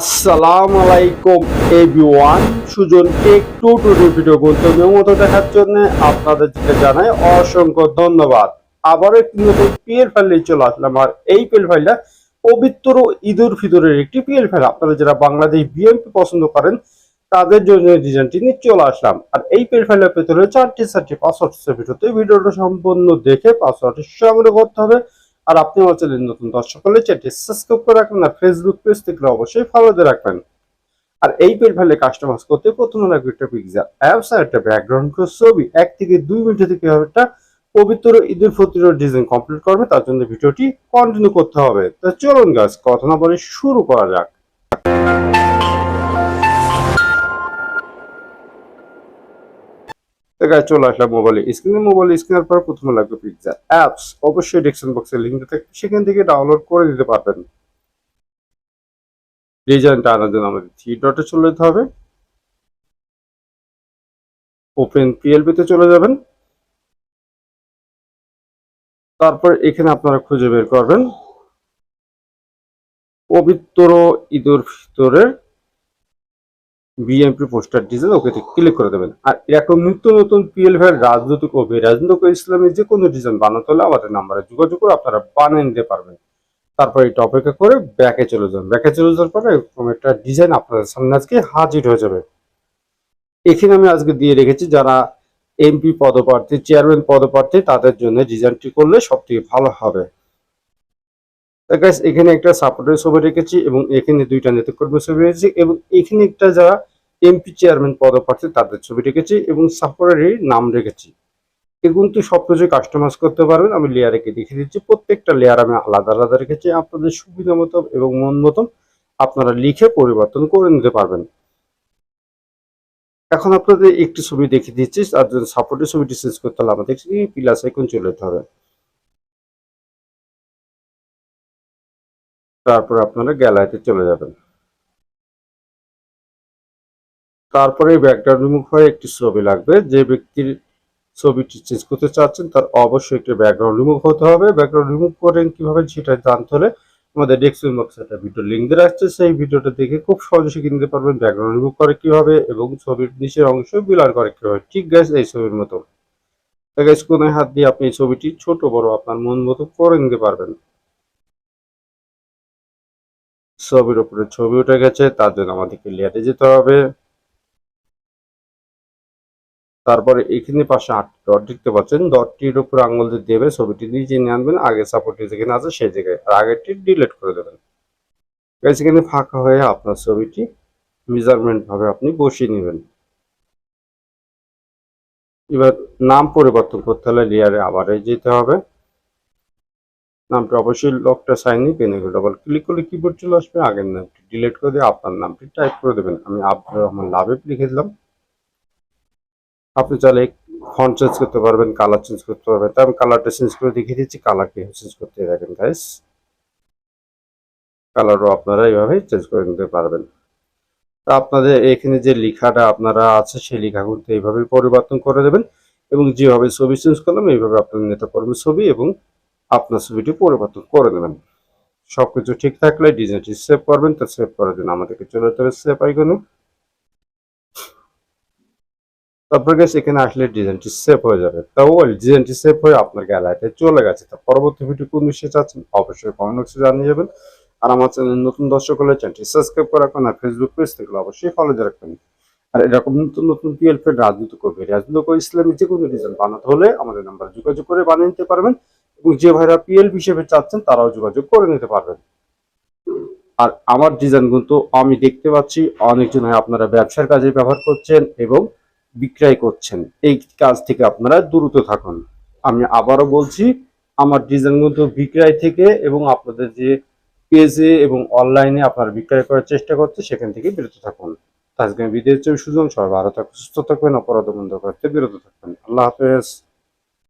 আসসালামু আলাইকুম everyone Sujan tech two two video গন্তব্যের মতো দেখার জন্য আপনাদেরকে জানাই, অসংখ্য ধন্যবাদ। আবারও একটি নতুন পিএল ফাইল নিয়ে চলে আসলাম, আর এই পিএল ফাইলটা পবিত্র ঈদুল ফিতরের একটি পিএল ফাইল আপনারা যারা বাংলাদেশ বিএমপি পছন্দ করেন, তাদের জন্য ডিজাইনটি নিয়ে চলে আসলাম। আর এই পিএল ফাইলের ভেতরে চারটি চারটি পাসওয়ার্ড ভিডিওতে। ভিডিওটা সম্পূর্ণ দেখে পাসওয়ার্ডটি সংগ্রহ করতে হবে। আর আপনি আমার চ্যানেল নতুন দর্শক হলে চ্যানেলটি সাবস্ক্রাইব করে রাখবেন আর ফেসবুক পেজ থেকে অবশ্যই ফলো দিয়ে রাখবেন। আর এই পেজ ফাইলে কাস্টমাইজ করতে প্রথমে লাগবে একটা পিকচার অ্যাপস আর একটা ব্যাকগ্রাউন্ড ছবি। এক থেকে দুই মিনিট থেকে একটা পবিত্র ঈদুল ফতিরের ডিজাইন কমপ্লিট করবে, তার জন্য ভিডিওটি কন্টিনিউ করতে হবে। তো চলুন গাছ কথা না বলে শুরু করা যাক। Guys, চলে আসলাম স্ক্রিনে মোবাইল পর প্রথমে লাগবে পিকচার অ্যাপস অবশ্যই ডেসক্রিপশন লিঙ্ক থাকে সেখান থেকে ডাউনলোড করে দিতে পারবেন। ডিজাইনটা আনার জন্য আমাদের থ্রি ডটে চলে যেতে হবে। ওপেন পিএলপি তে চলে যাবেন। তারপর এখানে আপনারা খুঁজে বের করবেন। পবিত্র ঈদুল ফিতরের BMP poster design okay click করে দেবেন। আর এরকম নিত্য নতুন পিএল ভাইয়ের রাজনৈতিক ও রাজনৈতিক ও ইসলামী যে কোনো ডিজাইন বানাতে হলে আমাদের নাম্বারে যোগাযোগ করে আপনারা বানিয়ে নিতে পারবেন। তারপর এই টপিকে করে ব্যাকে চলে যাবেন ব্যাকে চলে যাওয়ার পরে এরকম একটা ডিজাইন আপনাদের সামনে আজকে হাজির হয়ে যাবে। এখানে আমি আজকে দিয়ে রেখেছি, যারা এমপি পদপ্রার্থী চেয়ারম্যান পদপ্রার্থী, তাদের জন্য ডিজাইনটি করলে সব থেকে ভালো হবে। Guys, এখানে একটা সাপোর্টের ছবি রেখেছি এবং এখানে দুইটা নেতৃকর্মী ছবি রেখেছি এবং এখানে একটা যারা এমপি চেয়ারম্যান পদপ্রার্থী তাদের ছবি রেখেছি এবং সাপোর্টেরই নাম রেখেছি। এগুলো তো সবকিছু কাস্টমাইজ করতে পারবেন আমি লেয়ারে দেখিয়ে দিচ্ছি। প্রত্যেকটা লেয়ার আমি আলাদা আলাদা রেখেছি। আপনাদের সুবিধা মতো এবং মন মতন আপনারা লিখে পরিবর্তন করে নিতে পারবেন। এখন আপনাদের একটি ছবি দেখিয়ে দিচ্ছি তার জন্য সাপোর্টের ছবিটি চেঞ্জ করতে হলে আমাদের প্লাস আইকন চলে যেতে হবে। তারপর আপনারা গ্যালারিতে চলে যাবেন। তারপরে ব্যাকগ্রাউন্ড রিমুভ হয়ে একটি ছবি লাগবে। যে ব্যক্তির ছবিটি চেঞ্জ করতে চাচ্ছেন, তার অবশ্যই একটি ব্যাকগ্রাউন্ড রিমুভ হতে হবে। ব্যাকগ্রাউন্ড রিমুভ করেন কীভাবে সেটা জানতে হলে আমাদের ডেস্কটপ বক্সে একটা ভিডিও লিঙ্ক দিয়ে রাখছে সেই ভিডিওটা দেখে খুব সহজে শিখে নিতে পারবেন ব্যাকগ্রাউন্ড রিমুভ করে কীভাবে এবং ছবির নিচের অংশ বিলার করে কীভাবে। ঠিক গাইজ এই ছবির মতো। গাইজ কোনায় হাত দিয়ে আপনি এই ছবিটি ছোট বড় আপনার মন মতো করে নিতে পারবেন। ছবির উপরে ছবি উঠে গেছে, তার জন্য আমাদেরকে লেয়ারে যেতে হবে। তারপরে এখানে পাশে আট ডট দেখতে পাচ্ছেন, ডটটির উপরে আঙুল দিয়ে দেবে ছবিটি নিচে নিয়ে আনবেন, আগে সাপোর্ট যেখানে আছে সেই জায়গায়, আর আগেরটি ডিলিট করে দেবেন। এখানে ফাঁকা হয়ে আপনার ছবিটি মেজারমেন্ট ভাবে আপনি বসিয়ে নেবেন। এবার নাম পরিবর্তন করতে হলে লেয়ারে আবার যেতে হবে। নামটা অবশ্যই লকটা সাইনই পেনে ডবল ক্লিক করলে কিবোর্ড চলে আসবে, আগের নামটি ডিলিট করে দিয়ে আপনার নামটি টাইপ করে দেবেন। আমি আব্দুর রহমান লাভেব লিখে দিলাম। আপনি চাইলে ফন্ট চেঞ্জ করতে পারবেন কালার চেঞ্জ করতে পারবেন। তাই আমি কালারটা চেঞ্জ করে দেখিয়ে দিচ্ছি কালার কি চেঞ্জ করতে দেখেন গাইস কালারও আপনারা এইভাবে চেঞ্জ করে নিতে পারবেন। তা আপনাদের এখানে যে লেখাটা আপনারা আছে, সেই লেখাগুলো এইভাবে পরিবর্তন করে দেবেন এবং যেভাবে ছবি চেঞ্জ করলাম, এইভাবে আপনার নেতা কর্মীর ছবি এবং আপনার ছবিটি পরিবর্তন করে দেবেন। সবকিছু ঠিক থাকলে ডিজাইনটি সেভ করবেন, তো সেভ করার জন্য আমাদেরকে চলে যেতে হবে সেভ আইকনে তারপর গেছে এখানে আসলে ডিজাইনটি সেভ হয়ে যাবে। তাও ডিজাইনটি সেভ হয়ে আপনার গ্যালারিতে চলে গেছে। তা পরবর্তী ভিডিও কোন বিষয়ে চাচ্ছেন, অবশ্যই কমেন্ট বক্সে জানিয়ে যাবেন। আর আমার চ্যানেল নতুন দর্শক হলে চ্যানেলটি সাবস্ক্রাইব করে রাখবেন, আর ফেসবুক পেজ থেকে অবশ্যই ফলো রাখবেন। আর এরকম নতুন নতুন পিএল ফেড রাজনীতি করবে রাজনীতি ইসলামী যে কোনো ডিজাইন বানাতে হলে আমাদের নাম্বার যোগাযোগ করে বানিয়ে নিতে পারবেন। যে ভাইরা পিএল হিসেবে চাচ্ছেন, তারাও যোগাযোগ করে নিতে পারবেন। আর আমার ডিজাইন কিন্তু আমি দেখতে পাচ্ছি, অনেকজন আপনারা ব্যবসার কাজে ব্যবহার করছেন এবং বিক্রয় করছেন। এই কাজ থেকে আপনারা দ্রুত থাকুন। আমি আবারও বলছি, আমার ডিজাইন কিন্তু বিক্রয় থেকে এবং আপনাদের যে পেজে এবং অনলাইনে আপনারা বিক্রয় করার চেষ্টা করছে, সেখান থেকে বিরত থাকুন। আজকে বিদেশ সুযোগ সবাই ভালো থাকুন, সুস্থ থাকবেন, অপরাধ বন্ধ করতে বিরত থাকবেন। আল্লাহ হাফেজ।